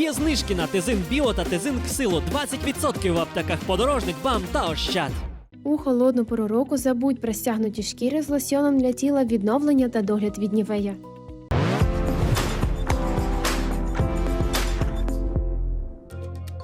Є знижки на Тезин Біо та Тезин Ксило 20% в аптеках подорожник, бам та ощад. У холодну пору року забудь про стягнуті шкіри з лосьоном для тіла, відновлення та догляд від нівея.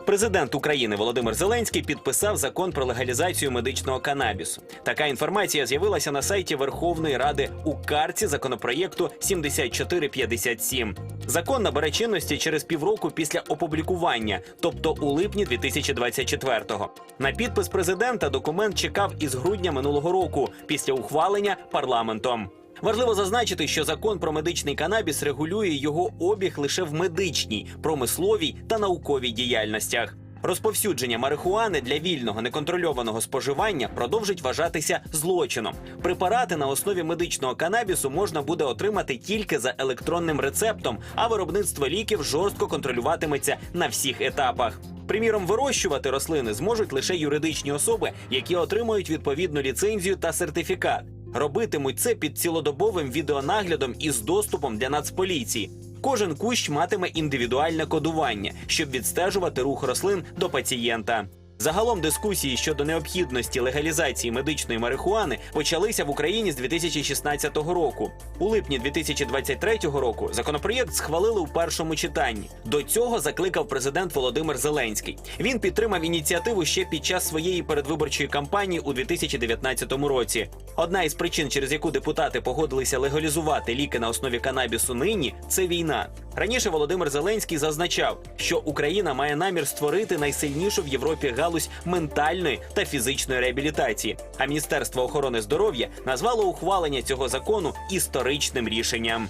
Президент України Володимир Зеленський підписав закон про легалізацію медичного канабісу. Така інформація з'явилася на сайті Верховної Ради у карці законопроєкту 7457. Закон набере чинності через півроку після опублікування, тобто у липні 2024-го. На підпис президента документ чекав із грудня минулого року після ухвалення парламентом. Важливо зазначити, що закон про медичний канабіс регулює його обіг лише в медичній, промисловій та науковій діяльностях. Розповсюдження марихуани для вільного неконтрольованого споживання продовжить вважатися злочином. Препарати на основі медичного канабісу можна буде отримати тільки за електронним рецептом, а виробництво ліків жорстко контролюватиметься на всіх етапах. Приміром, вирощувати рослини зможуть лише юридичні особи, які отримують відповідну ліцензію та сертифікат. Робитимуть це під цілодобовим відеонаглядом із доступом для нацполіції. Кожен кущ матиме індивідуальне кодування, щоб відстежувати рух рослин до пацієнта. Загалом дискусії щодо необхідності легалізації медичної марихуани почалися в Україні з 2016 року. У липні 2023 року законопроєкт схвалили у першому читанні. До цього закликав президент Володимир Зеленський. Він підтримав ініціативу ще під час своєї передвиборчої кампанії у 2019 році. Одна із причин, через яку депутати погодилися легалізувати ліки на основі канабісу нині, це війна. Раніше Володимир Зеленський зазначав, що Україна має намір створити найсильнішу в Європі галузь ментальної та фізичної реабілітації. А Міністерство охорони здоров'я назвало ухвалення цього закону історичним рішенням.